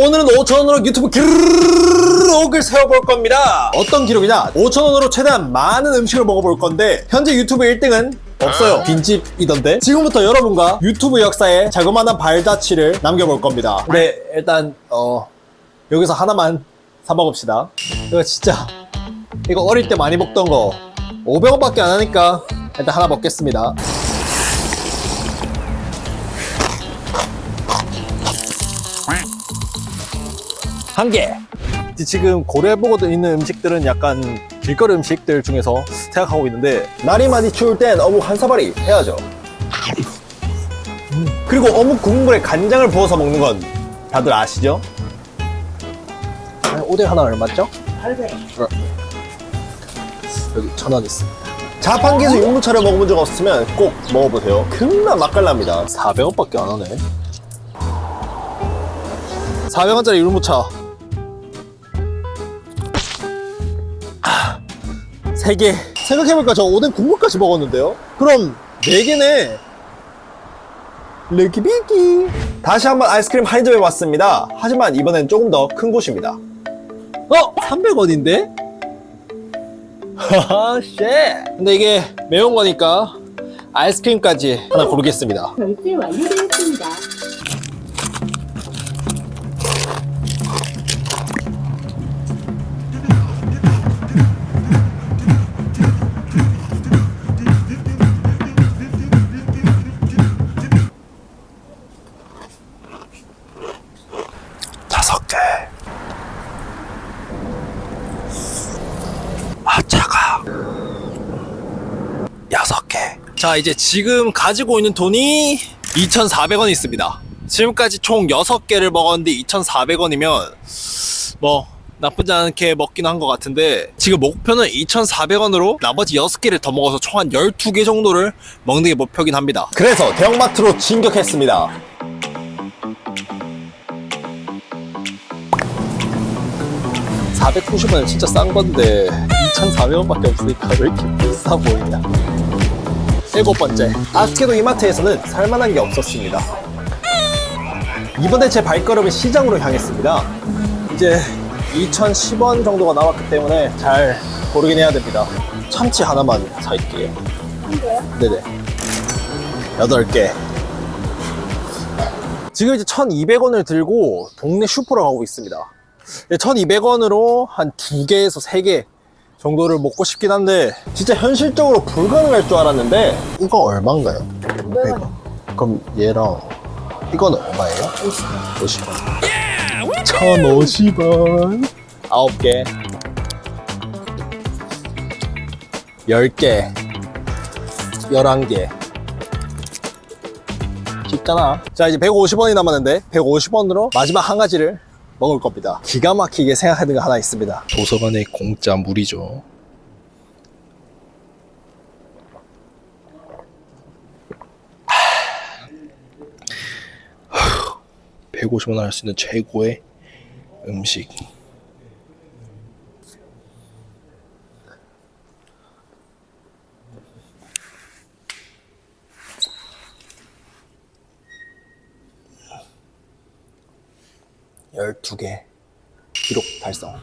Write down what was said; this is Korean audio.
오늘은 5천원으로 유튜브 기록을 세워볼 겁니다. 어떤 기록이냐? 5천원으로 최대한 많은 음식을 먹어볼 건데 현재 유튜브 1등은 없어요. 빈집이던데. 지금부터 여러분과 유튜브 역사에 자그마한 발자취를 남겨볼 겁니다. 네, 일단 어 여기서 하나만 사 먹읍시다. 이거 진짜 이거 어릴 때 많이 먹던 거 500원밖에 안 하니까 일단 하나 먹겠습니다. 한 개. 지금 고려해보고 있는 음식들은 약간 길거리 음식들 중에서 생각하고 있는데 날이 많이 추울 땐 어묵 한 사발이 해야죠. 음, 그리고 어묵 국물에 간장을 부어서 먹는 건 다들 아시죠? 아, 오뎅 하나 얼마죠? 800. 여기 천 원 있습니다. 자판기에서 율무차를 먹어본 적 없으면 꼭 먹어보세요. 금방 맛깔납니다. 400원밖에 안 하네. 400원짜리 율무차. 3개. 생각해보니까 저 오뎅 국물까지 먹었는데요? 그럼 4개네. 르키비키. 다시 한번 아이스크림 할인점에 왔습니다. 하지만 이번엔 조금 더 큰 곳입니다. 어? 300원인데? 하하, 쉣. 근데 이게 매운 거니까 아이스크림까지 하나 고르겠습니다. 결제 완료되었습니다. 자, 이제 지금 가지고 있는 돈이 2,400원 있습니다. 지금까지 총 6개를 먹었는데 2,400원이면 뭐 나쁘지 않게 먹긴 한 것 같은데 지금 목표는 2,400원으로 나머지 6개를 더 먹어서 총 한 12개 정도를 먹는 게 목표긴 합니다. 그래서 대형마트로 진격했습니다. 490원은 진짜 싼 건데 2,400원밖에 없으니까 왜 이렇게 비싸 보이냐. 일곱 번째, 아쉽게도 이마트에서는 살만한 게 없었습니다. 이번에 제 발걸음은 시장으로 향했습니다. 이제 2,010원 정도가 남았기 때문에 잘 고르긴 해야 됩니다. 참치 하나만 살게요. 네네. 8개. 지금 이제 1,200원을 들고 동네 슈퍼로 가고 있습니다. 1200원으로 한두 개에서 세개 정도를 먹고 싶긴 한데 진짜 현실적으로 불가능할 줄 알았는데 이거 얼마인가요? 500원. 그럼 얘랑 이거는 얼마예요? 50원 1050원 9개. 10개. 11개. 쉽잖아. 자 이제 150원이 남았는데 150원으로 마지막 한 가지를 먹을 겁니다. 기가 막히게 생각하는 거 하나 있습니다. 도서관의 공짜 물이죠. 150원 할 수 있는 최고의 음식. 열두 개 기록 달성.